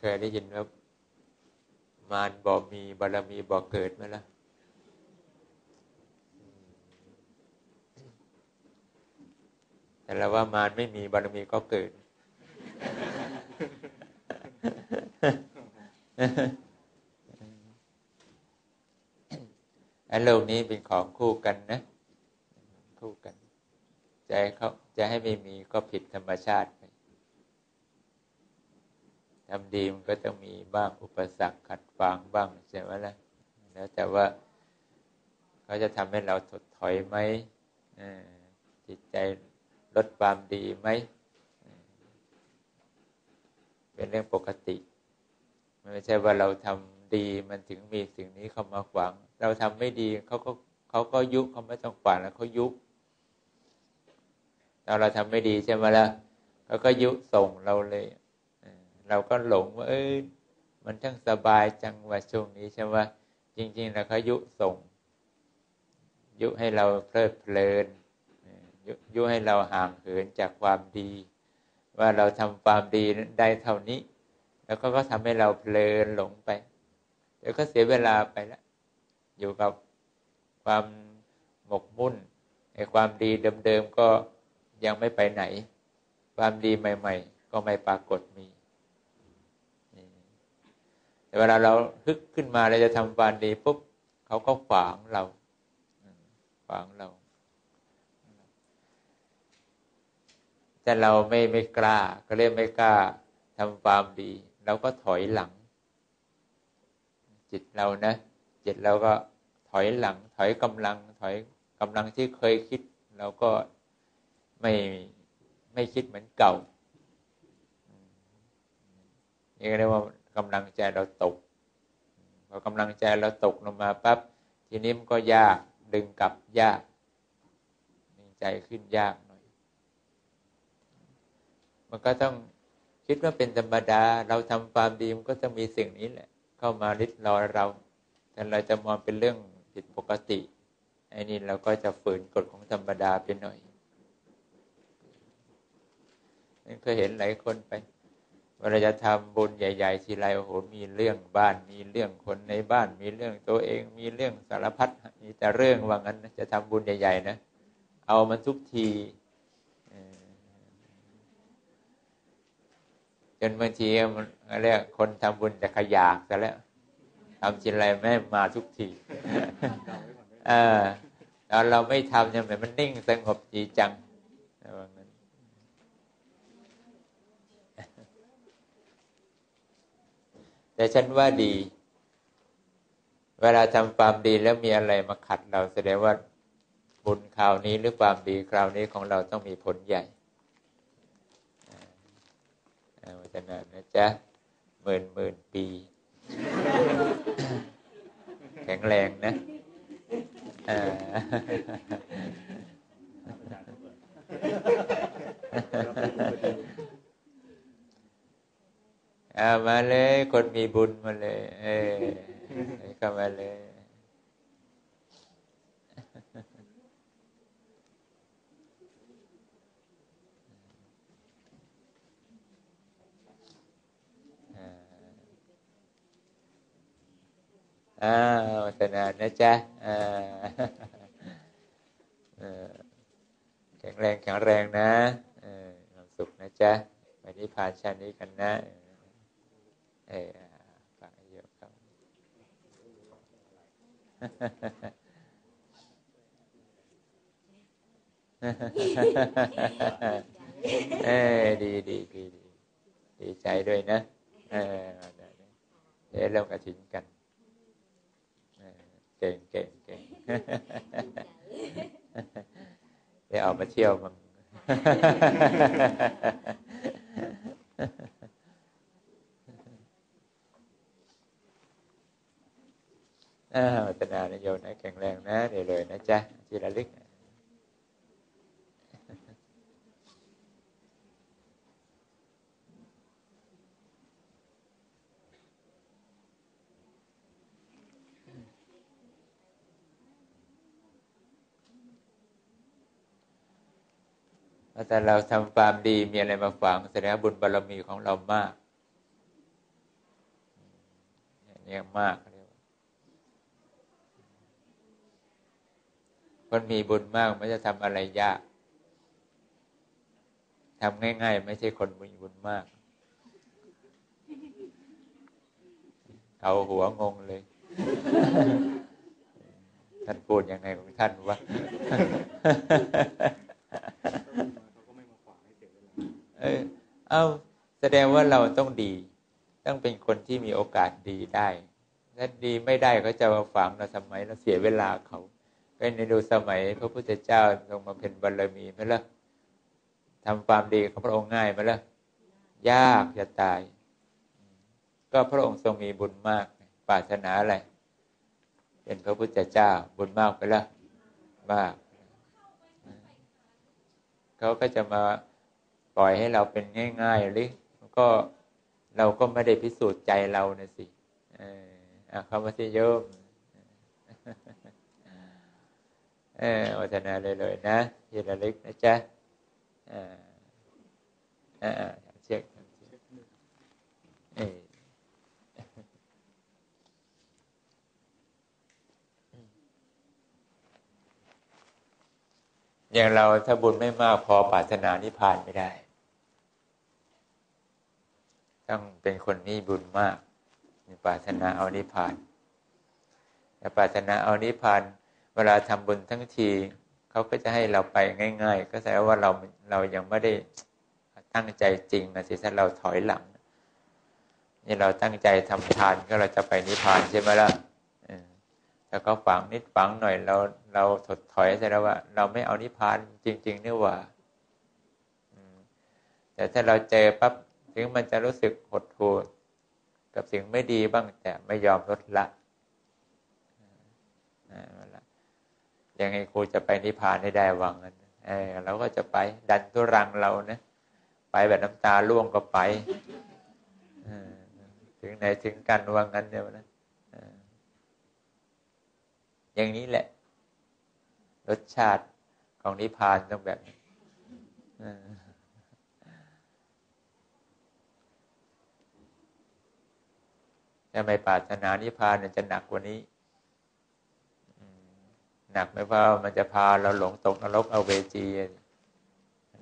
เคยได้ยินว่ามารบ่มีบารมีบ่เกิดไหมล่ะแต่เราว่ามารไม่มีบารมีก็เกิดไอ้โลกนี้เป็นของคู่กันนะ คู่กัน จะให้เขาจะให้ไม่มีก็ผิดธรรมชาติไป ทำดีมันก็ต้องมีบ้างอุปสรรคขัดขวางบ้างใช่ไหมล่ะแล้วแต่ว่าเขาจะทำให้เราถดถอยไหมจิตใจลดความดีไหมเป็นเรื่องปกติไม่ใช่ว่าเราทำดีมันถึงมีสิ่งนี้เข้ามาขวาง เราทำไม่ดีเขาก็เขาก็ยุเขาไม่ต้องขวางแล้วเขายุเราเราทำไม่ดีใช่ไหมล่ะเขาก็ยุส่งเราเลย เราก็หลงว่าเอ้ยมันช่างสบายจังว่าช่วงนี้ใช่ไหมจริง ๆ แล้วเขายุส่ง ยุให้เราเพลิดเพลินยยุให้เราห่างเหินจากความดี ว่าเราทำความดีได้เท่านี้ แล้วก็ก็ทำให้เราเพลินหลงไปเดี๋ยวก็เสียเวลาไปแล้วอยู่กับความหมกมุ่นไอ้ความดีเดิมๆก็ยังไม่ไปไหน ความดีใหม่ ๆ ก็ไม่ปรากฏมี เวลาเราฮึกขึ้นมาเราจะทำความดีปุ๊บเขาก็ขวางเราขวางเรา แต่เราไม่ไม่กล้า ก็เรียกไม่กล้าทำความดีเราก็ถอยหลัง จิตเรานะจิตเราก็ถอยหลัง ถอยกำลัง ถอยกำลังที่เคยคิดเราก็ไม่ไม่คิดเหมือนเก่านี่ก็เรียกว่า กำลังใจเราตกพอกำลังใจเราตกลงมาปั๊บทีนี้มันก็ยากดึงกลับยากดึงใจขึ้นยากหน่อย มันก็ต้องคิดว่าเป็นธรรมดา เราทำความดีมันก็ต้องมีสิ่งนี้แหละ เข้ามาริดรอเรา แต่เราจะมองเป็นเรื่องผิดปกติไอ้นี่เราก็จะฝืนกฎของธรรมดาไปหน่อยนั่นเคยเห็นหลายคนไป เวลาจะทำบุญใหญ่ ๆ ทีไรโอ้โหมีเรื่องบ้าน มีเรื่องคนในบ้าน มีเรื่องตัวเอง มีเรื่องสารพัดมีแต่เรื่องว่างั้นจะทำบุญใหญ่ ๆ นะ เอามันทุกทีจนบางทีมันเรียกคนทำบุญจะขยากแต่แล้วทำจินอะไรไม่มาทุกทีเออตอนเราไม่ทำเนี่ยมันนิ่งสงบจีจังว่างั้น แต่ฉันว่าดี เวลาทำความดีแล้วมีอะไรมาขัดเราแสดงว่าบุญคราวนี้หรือความดีคราวนี้ของเราต้องมีผลใหญ่วัฒนานะจ๊ะหมื่นหมื่นปี แข็งแรงนะอามาเลย คน มีบุญมาเลย เออเข้ามาเลยอ้าวตนานะจ๊ะแข็งแรงแข็งแรงนะความสุขนะจ๊ะ วันนี้ผ่านชานี้กันนะ เออฟังเยอะครับ เออดีดีดีดีดีใจด้วยนะ เออเดี๋ยวเริ่มกระถินกันเก่งเก่งเก่งเดี๋ยวออกมาเที่ยวมั้งอ่าวัฒนานโยนะแข็งแรง นะจ๊ะจีระลึกแต่เราทำความดีมีอะไรมาฝังแสดงบุญบารรมีของเรามากเนี่ยมากเรียก คนมีบุญมากไม่จะทำอะไรยากทำง่าย ๆ ไม่ใช่คนมีบุญมาก เอาหัวงงเลย ท่านพูดยังไงของท่านวะเออเอาแสดงว่าเราต้องดี ต้องเป็นคนที่มีโอกาสดีได้ ถ้าดีไม่ได้เขาจะมาฝังเราทำไมเราเสียเวลาเขา ไปในดูสมัยพระพุทธเจ้าลงมาเป็นบารมีไหมล่ะทำความดีของพระองค์ง่ายไหมล่ะยากจะตาย ก็พระองค์ทรงมีบุญมากปรารถนาอะไรเป็นพระพุทธเจ้าบุญมากไปแล้วมากเขาก็จะมาปล่อยให้เราเป็นง่ายๆหรือก็เราก็ไม่ได้พิสูจน์ใจเรานะสิเออคำว่าที่โยม เออวัฒนาเลยเลยนะที่ระลึกนะจ๊ะอ่าอ่าเช็คเอออย่างเราถ้าบุญไม่มากพอปรารถนานิพพานไม่ได้ ต้องเป็นคนนี้บุญมากปรารถนาเอานิพพานแต่ปรารถนาเอานิพพาน เวลาทำบุญทั้งทีเขาก็จะให้เราไปง่าย ๆ ก็แสดงว่าเราเรายังไม่ได้ตั้งใจจริงนะสิถ้าเราถอยหลังนี่เราตั้งใจทำทานก็เราจะไปนิพพานใช่ไหมล่ะแล้วก็ฝังนิดฝังหน่อยเราเราถดถอยแสดงว่า เราไม่เอานิพพานจริงๆนี่ว่าแต่ถ้าเราเจอปั๊บถึงมันจะรู้สึกหดหู่กับสิ่งไม่ดีบ้างแต่ไม่ยอมลดละ ยังไงครูจะไปนิพพานให้ได้วังนั้นเออเราก็จะไปดันทุรังเรานะ ไปแบบน้ำตาล่วงก็ไปถึงไหนถึงกันว่างั้นเนี่ยนะอย่างนี้แหละ รสชาติของนิพพานต้องแบบนี้ถ้าไม่ปรารถนานิพพานจะหนักกว่านี้ หนักไม่พอมันจะพาเราหลงตกนรกเอาเวจี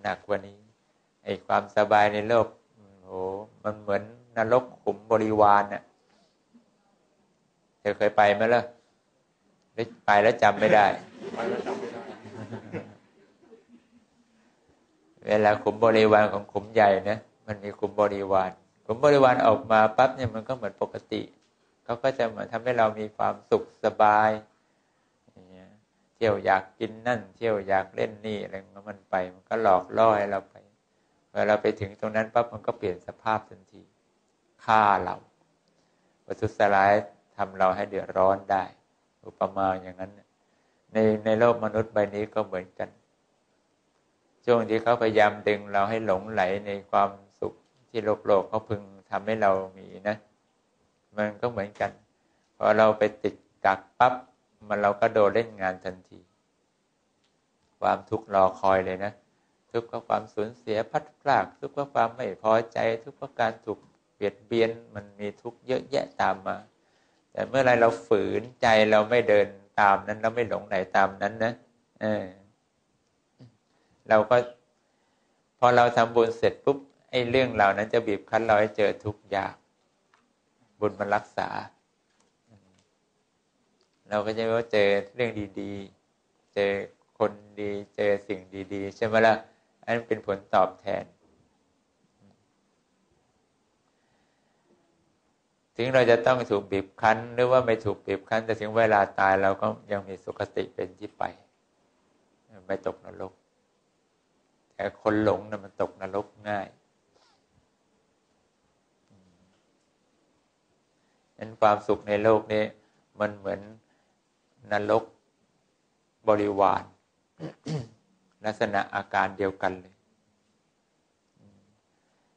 หนักกว่านี้ไอ้ความสบายในโลกโอ้มันเหมือนนรกขุมบริวารน่ะเธอเคยไปไหมล่ะไปแล้วจำไม่ได้ไปแล้วจำไม่ได้ เวลาขุมบริวารของขุมใหญ่นะมันมีขุมบริวารขุมบริวารออกมาปั๊บเนี่ยมันก็เหมือนปกติเขาก็จะเหมือนทำให้เรามีความสุขสบาย เที่ยวอยากกินนั่น เที่ยวอยากเล่นนี่อะไรมันไป มันก็หลอกล่อให้เราไปเวลาเราไปถึงตรงนั้นปั๊บมันก็เปลี่ยนสภาพทันทีฆ่าเราวัตถุสลายทำเราให้เดือดร้อนได้ อุปมาอย่างนั้น ในในโลกมนุษย์ใบนี้ก็เหมือนกัน ช่วงที่เขาพยายามดึงเราให้หลงไหลในความสุขที่โลกโลกเขาพึงทำให้เรามีนะ มันก็เหมือนกันพอเราไปติดกักปับ๊บ มันเราก็โดนเล่นงานทันที ความทุกข์รอคอยเลยนะ ทุกข์เพราะความสูญเสียพัดพลากทุกข์เพราะความไม่พอใจ ทุกข์เพราะการถูกเบียดเบียนมันมีทุกข์เยอะแยะตามมา แต่เมื่อไรเราฝืนใจเราไม่เดินตามนั้นเราไม่หลงไหนตามนั้นนะเออเราก็ พอเราทำบุญเสร็จปุ๊บไอ้เรื่องเหล่านั้นจะบีบคั้นเราให้เจอทุกข์ยาก บุญมันรักษา เราก็จะว่าเจอเรื่องดีๆ เจอคนดีเจอสิ่งดี ๆ ใช่ไหมละ่ะอันนั้นเป็นผลตอบแทน ถึงเราจะต้องถูกบีบคั้น หรือว่าไม่ถูกบีบคั้น แต่ถึงเวลาตายเราก็ยังมีสุขติเป็นที่ไป ไม่ตกนรก แต่คนหลงนะ่ะมันตกนรกง่ายนั้นความสุขในโลกนี้ มันเหมือน นรกบริวาร ลักษณะอาการเดียวกันเลย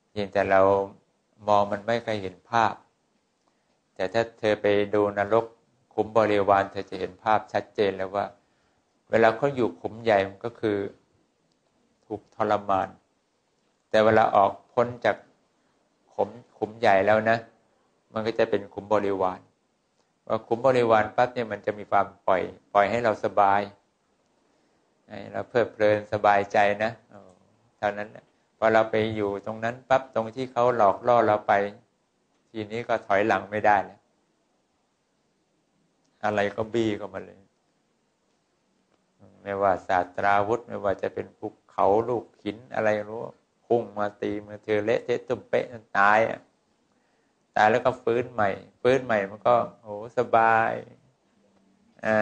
เพียงแต่เรามองมันไม่เคยเห็นภาพ แต่ถ้าเธอไปดูนรกขุมบริวาร เธอจะเห็นภาพชัดเจนแล้วว่า เวลาเขาอยู่ขุมใหญ่มันก็คือถูกทรมาน แต่เวลาออกพ้นจากขุมขุมใหญ่แล้วนะ มันก็จะเป็นขุมบริวาร พอคุมบริวารปั๊บเนี่ยมันจะมีความปล่อย ปล่อยให้เราสบายให้เราเพลิดเพลินสบายใจนะเท่านั้นพอเราไปอยู่ตรงนั้นปั๊บตรงที่เขาหลอกล่อเราไป ทีนี้ก็ถอยหลังไม่ได้แล้วอะไรก็บี้เข้ามาเลย ไม่ว่าศาสตราวุธ ไม่ว่าจะเป็นภูเขาลูกหินอะไรรู้พุ่งมาตีมาเธอเละเทะตุ่มเป๊ะตายอะ ตายแล้วก็ฟื้นใหม่ ฟื้นใหม่มันก็โอ้สบายอ่า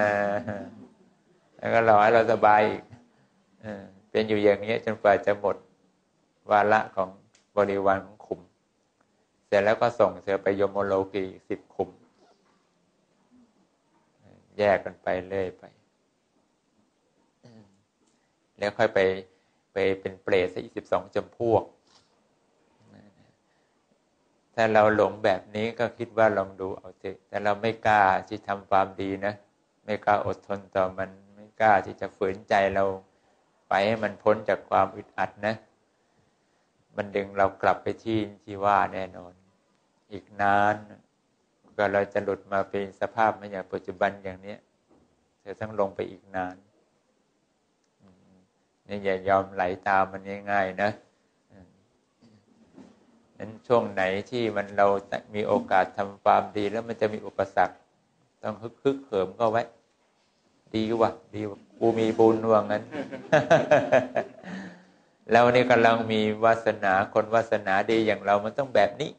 แล้วก็รอให้เราสบายอีกเป็นอยู่อย่างนี้จนกว่าจะหมดวาระของบริวารของขุม เสร็จแล้วก็ส่งเสือไปยมโลกีสิบขุม แยกกันไปเรื่อยไป แล้วค่อยไปไปเป็นเปรตซะอีกสิบสองจำพวก ถ้าเราหลงแบบนี้ก็คิดว่าลองดูเอาเถอะแต่เราไม่กล้าที่ทำความดีนะ ไม่กล้าอดทนต่อมันไม่กล้าที่จะฝืนใจเราไปให้มันพ้นจากความอึดอัดนะ มันดึงเรากลับไปที่ที่ว่าแน่นอน อีกนานก็เราจะหลุดมาเป็นสภาพไม่อย่างปัจจุบันอย่างนี้เธอต้องลงไปอีกนานนี่อย่ายอมไหลตามมันง่ายๆนะ นั้นช่วงไหนที่มันเรามีโอกาสทำความดีแล้วมันจะมีอุปสรรค ต้องฮึกฮึกเขิมก็ไว้ ดีวะดีวะกูมีบุญว่างั้นเรานี่กำลังมีวาสนาคนวาสนาดีอย่างเรามันต้องแบบนี้